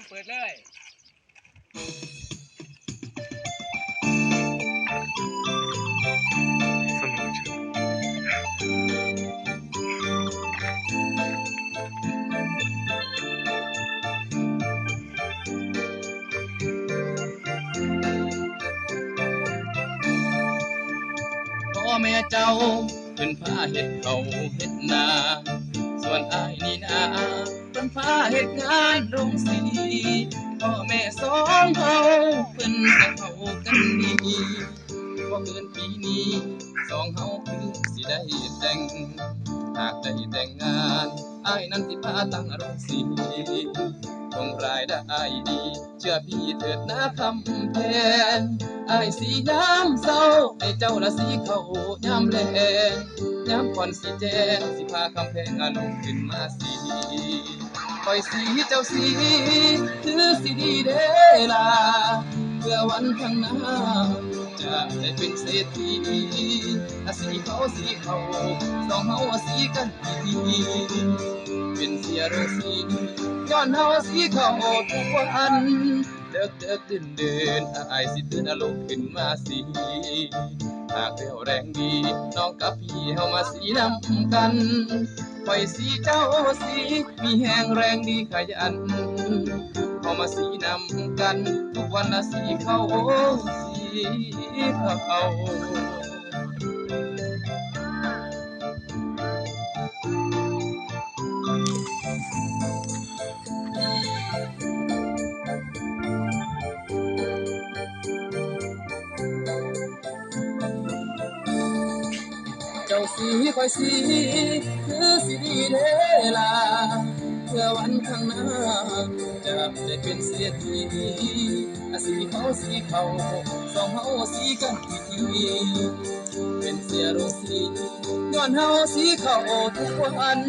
งเปิดเลยสนุกจังพ่อแม่เจ้าเป็นผ้าเฮ็ดเขาเฮ็ดนา ส่วนอ้ายนี่นา เป็นผ้าเฮ็ดงานโรงสีพ่อแม่สองเขาเป็นแต่เขากันดีบ่าเกินปีนี้สองเฮาคือสิได้แต่งหากได้แต่งงานอ้ายนั้นสิพาตั้งโรงสีคงรายได้ดี เชื่อพี่เถิดนะคำแทนไอายสีน้ำเศร้าให้เจ้าละสีเขายามแลงยามก่อนสีแจ้งสิพาคำแพงอาลงขึ้นมาสี คอยสีเจ้าสีคือสีดีเดล่ะเพื่อวันข้างหน้าจะได้เป็นเศรษฐีอาสีเขาสีเขาสองเฮาสีกันดีเป็นเสียโรงสีย้อนเฮาสีเขาทุกวันเดิกเดิกเดินเดินอายสิตื่นอารมณ์ขึ้นมาสีหากเรียวแรงดีน้องกับพี่เฮามาสีนำกัน ไปสีเจ้าสีมีแหงแรงดีขยันเอามาสีนำกัน ทุกวันละสีเข้าสีเข้า สีคอยสีคือสีดีเดล่ะเพื่อวันข้างหน้าจะได้เป็นเศรษฐีสีเขาสีเขาสองเฮาสีกันดีเป็นเสียโรงสีย้อนเฮาสีเขาทุกวัน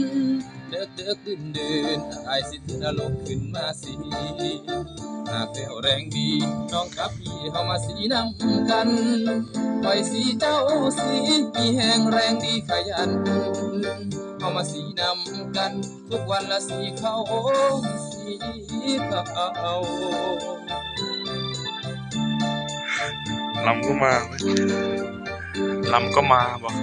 เดิกเดิกดื่นเดินอายสิตื่นารมณ์ขึ้นมาสีหากเรี่ยวแรงดีน้องกับพี่เข้ามาสีนำกัน ปล่อยสีเจ้าสีมีแหงแรงดีขยัน เอามาสีนำกัน ทุกวันละสีเขาสีเข้าลำก็มาเว้ยลำก็มาบอก